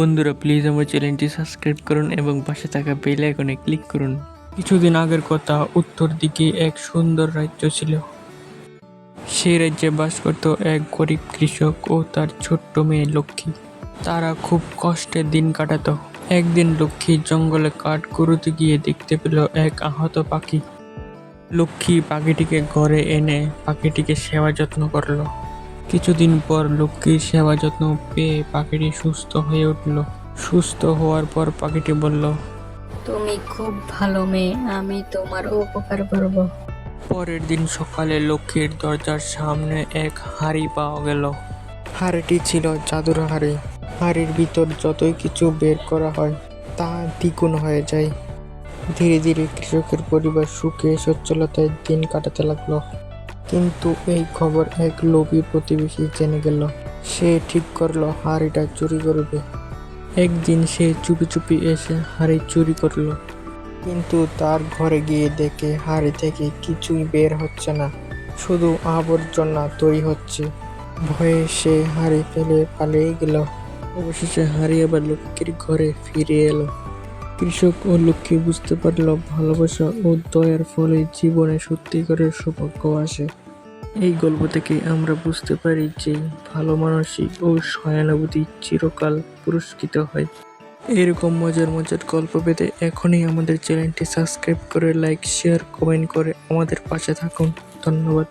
বন্ধুরা প্লিজ আমার চ্যানেলটি সাবস্ক্রাইব করুন এবং পাশে থাকা বেল আইকনে ক্লিক করুন। কিছুদিন আগের কথা, উত্তর দিকে এক সুন্দর রাজ্য ছিল। সেই রাজ্যে বাস করত এক গরিব কৃষক ও তার ছোট্ট মেয়ে লক্ষ্মী। তারা খুব কষ্টে দিন কাটাত। একদিন লক্ষ্মী জঙ্গলে কাঠ কুড়োতে গিয়ে দেখতে পেল এক আহত পাখি। লক্ষ্মী পাখিটিকে ঘরে এনে পাখিটিকে সেবা যত্ন করল। কিছুদিন পর লক্ষ্মীর সেবা যত্ন পেয়ে পাখিটি সুস্থ হয়ে উঠল। সুস্থ হওয়ার পর পাখিটি বলল তুমি খুব ভালো মেয়ে আমি তোমার উপকার করব। পরের দিন সকালে লক্ষ্মীর দরজার সামনে এক হাঁড়ি পাওয়া গেল। হাঁড়িটি ছিল জাদুর হাঁড়ি। হাঁড়ির ভিতর যতই কিছু বের করা হয় তা দ্বিগুণ হয়ে যায়। ধীরে ধীরে কৃষকের পরিবার সুখে সচ্ছলতায় দিন কাটাতে লাগল। কিন্তু এই খবর এক লোভী প্রতিবেশী জেনে গেল। সে ঠিক করল, হাড়িটা চুরি করবে। একদিন সে চুপি চুপি এসে হাড়ি চুরি করল। কিন্তু তার ঘরে গিয়ে দেখে হাড়ি থেকে কিছুই বের হচ্ছে না, শুধু আবর্জনা তৈরি হচ্ছে। ভয়ে সে হাড়ি ফেলে পালিয়ে গেল। অবশেষে হাড়ি আবার লক্ষ্মীর ঘরে ফিরে এলো। কৃষক ও লক্ষ্মী বুঝতে পারল, ভালোবাসা ও দয়ার ফলে জীবনে সত্যিকারের সৌভাগ্য আসে। এই গল্প থেকে আমরা বুঝতে পারি যে ভালো মানসিক ও সহানুভূতি চিরকাল পুরস্কৃত হয়। এরকম মজার মজার গল্প পেতে এখনই আমাদের চ্যানেলটি সাবস্ক্রাইব করে, লাইক, শেয়ার, কমেন্ট করে আমাদের পাশে থাকুন। ধন্যবাদ।